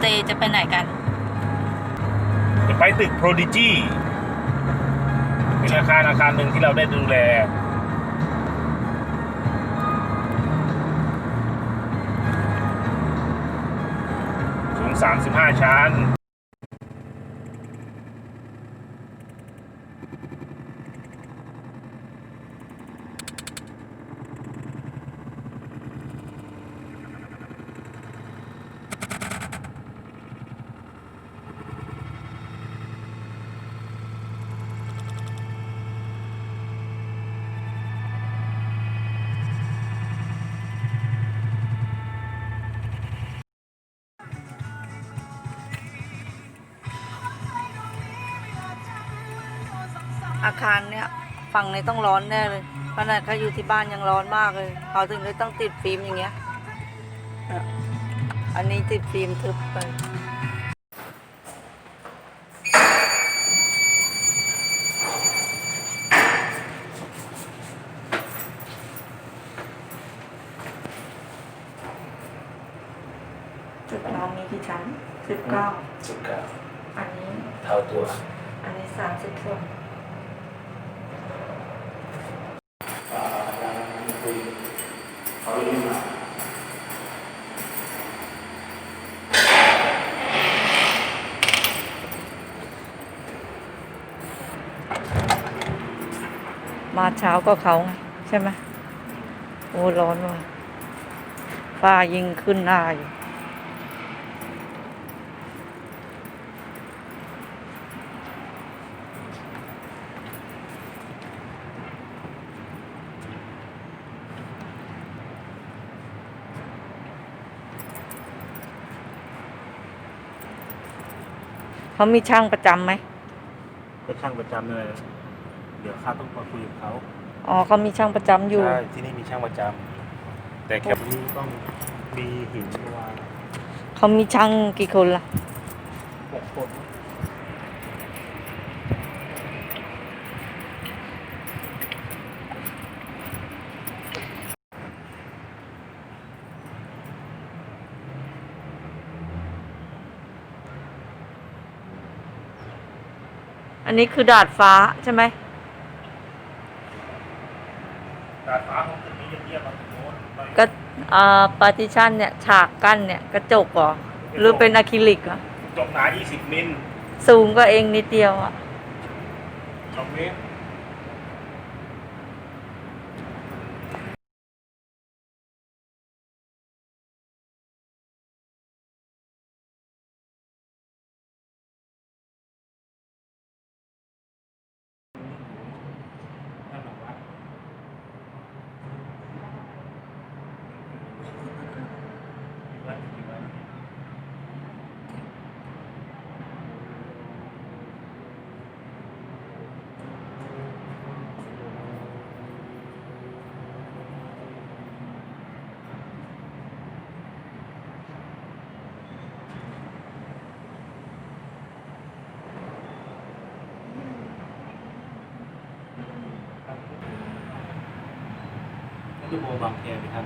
เจจะไปไหนกัน จะไปตึก Prodigy เป็นอาคารอาคารหนึ่งที่เราได้ดูแล สูง 35 ชั้น อาคารเนี่ยฝั่งในต้องร้อนแน่เลยขนาดเขาอยู่ที่บ้านยังร้อนมากเลยเขาถึงได้ต้องติดฟิล์มอย่างเงี้ยอะอันนี้ติดฟิล์มทึบไปตึกเรามีกี่ชั้นสิบเก้าสุดเก้าอันนี้ เท่าตัว อันนี้สามสิบส่วน เขาเรียกมามาเช้าก็เขาไงใช่ไหมโอ้ร้อนว่ะฟ้ายิงขึ้นหน้าอยู่ เขามีช่างประจำไหมเป็นช่างประจำเลยเดี๋ยวข้าต้องมาคุยกับเขาอ๋อเขามีช่างประจำอยู่ ใช่ที่นี่มีช่างประจำแต่แค่นี้ต้องมีหินวางเขามีช่างกี่คนล่ะ หกคน อันนี้คือดาดฟ้าใช่ไหมดาดฟ้าของตึกนี้จะเทียบกับตึกโน้นไปก็อ่าปาร์ติชันเนี่ยฉากกั้นเนี่ยกระจกเหรอหรือเป็นอะคริลิกเหรอจบหนา 20 มิลสูงก็เองนิดเดียวอะ 2 เมตร นี่โมบางแคไปทำ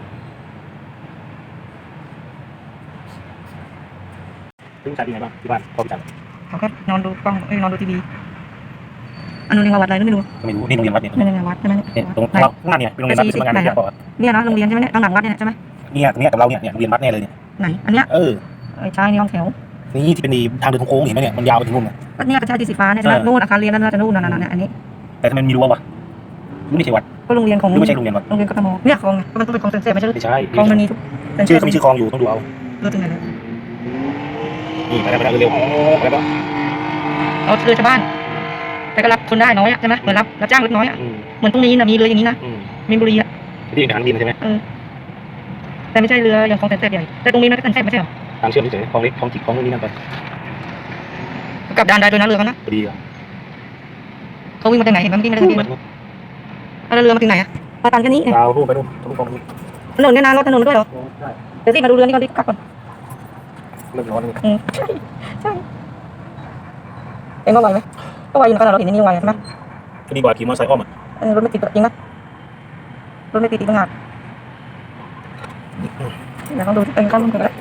พึ่งจัดยังไงบ้างที่บ้านพ่อพี่จัดเขาก็นอนดูกล้องเอ้ยนอนดูทีวีอันนู้นเรียนวัดอะไรไม่รู้ไม่รู้นี่โรงเรียนวัดเนี่ยไม่ได้วัดใช่ไหมเนี่ยตรงไหนข้างหน้าเนี่ยเป็นโรงเรียนวัดเป็นสำนักงานวิทยากรเนี่ยนะโรงเรียนใช่ไหมเนี่ยข้างหลังวัดเนี่ยใช่ไหมเนี่ยตรงเนี้ยกับเราเนี่ยเนี่ยโรงเรียนวัดแน่เลยเนี่ยไหนอันเนี้ยเออไอ้ชายนี่ห้องแถวนี่ที่เป็นทางเดินโค้งๆเห็นไหมเนี่ยมันยาวไปถึงนู่นน่ะก็เนี่ยกระชายสีฟ้าเนี่ยใช่ไหมเออนู่นอาคารเรียนนั่นน่าจะนู่นนั่นนั่นอันนี้ แต่ทำไมมีรั้ววะ ไม่ใช่วัด ก็โรงเรียนของหรือไม่ใช่โรงเรียนวัด โรงเรียนกทมเนี่ยคลองไงก็มันต้องเป็นคลองเซนเซไม่ใช่หรือไม่ใช่คลองมันมีทุกเซนเซชื่อเขามีชื่อคลองอยู่ต้องดูเอารู้ถึงไหนแล้วนี่ไปแล้วไปแล้วเร็วๆไปแล้วเอาเรือชาวบ้าน แต่ก็รับคนได้น้อยอะใช่ไหมเหมือนรับรับจ้างเล็กน้อยอะอืมเหมือนตรงนี้นะมีเรืออย่างนี้นะอืมมีนบุรีอะที่ทหารบินใช่ไหมเออแต่ไม่ใช่เรืออย่างคลองเซนเซใหญ่แต่ตรงนี้มันก็เซนเซไม่ใช่เหรอทางเชื่อมเฉยๆคลองเล็กคลองจิกคลองนู่นนี่นั่นไปกลับด่านได้ด้วยนะเรือเขานะพอดีอะเขาวิ่งมาจากไหนเห็นไหมเมื่อกี้ไม่ได้สังเกตไป เลยนู่นแล้วเรือมาถึงไหนอะมาตันแค่นี้ดาวรูปไปนู่นทะลุคลองนู่นถนนเนี่ยนะรถถนนด้วยเหรอใช่เดี๋ยวสิมาดูเรือนี่ก่อนดิกลับก่อนเริ่มร้อนเลยอืมใช่ใช่เอ็งว่าไหวไหมก็ไหวอยู่นะเราเห็นนี่ไหวใช่ไหมก็ดีกว่าขี่มอเตอร์ไซค์อ้อมอะเออรถไม่ติดจริงไหมรถไม่ติดอีกต่างหากเดี๋ยวเขาดูเองเข้าร่วมกันแล้ว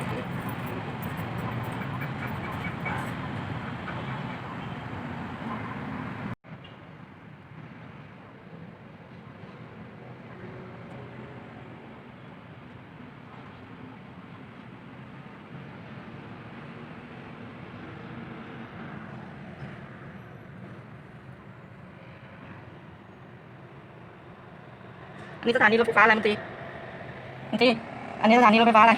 อันนี้สถานีรถไฟฟ้าอะไรมันตีมันตีอันนี้สถานีรถไฟฟ้าอะไร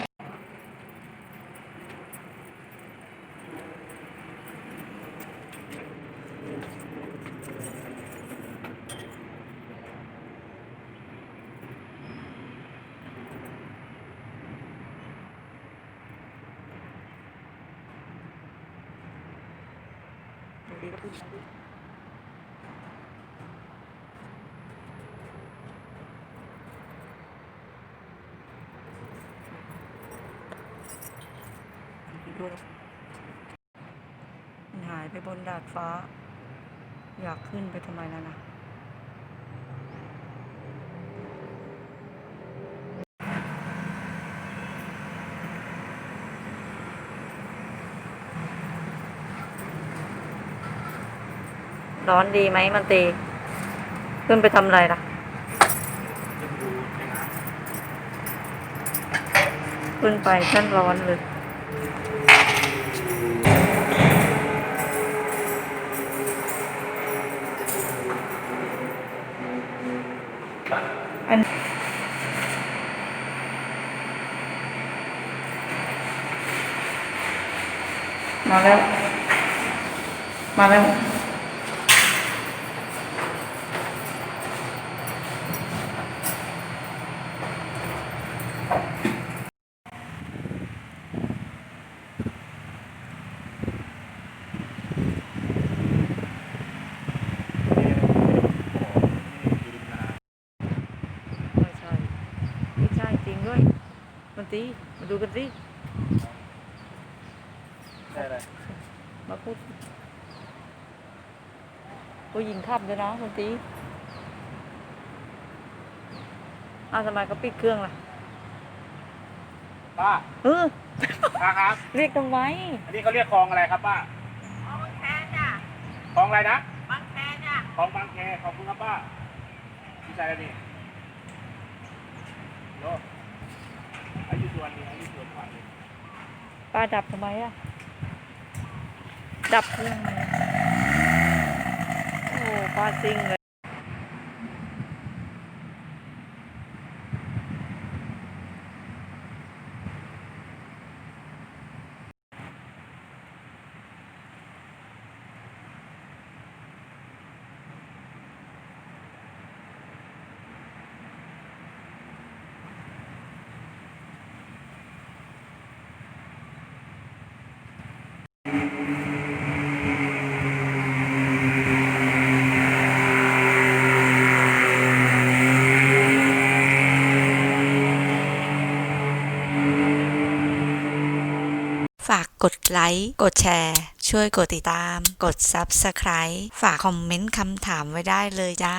มันหายไปบนดาดฟ้า อยากขึ้นไปทำไมแล้วนะร้อนดีไหมมันตี ขึ้นไปทำอะไรล่ะ ขึ้นไปชั้นร้อนเลย มาแล้ว มาแล้วไม่ใช่ ไม่ใช่จริงด้วย มันตีมาดูกันสิำได้เลยมาพูดผู้หญิงขับด้วยนะมันตีอ้าวทำไมเขาปิดเครื่องล่ะป้าเออป้าครับ เรียกทำไม อันนี้เขาเรียกคลองอะไรครับป้าคลองบางแคจ้ะคลองอะไรนะบางแคจ้ะคลองบางแคขอบคุณครับป้าดีใจแล้วนี่โลอายุส่วนนี้อายุส่วนกว่านี่ป้าดับทำไมอะ ดับเครื่องโอ้ป้าซิงเลย ฝากกดไลค์ กดแชร์ ช่วยกดติดตาม กด Subscribe ฝากคอมเมนต์คำถามไว้ได้เลยจ้า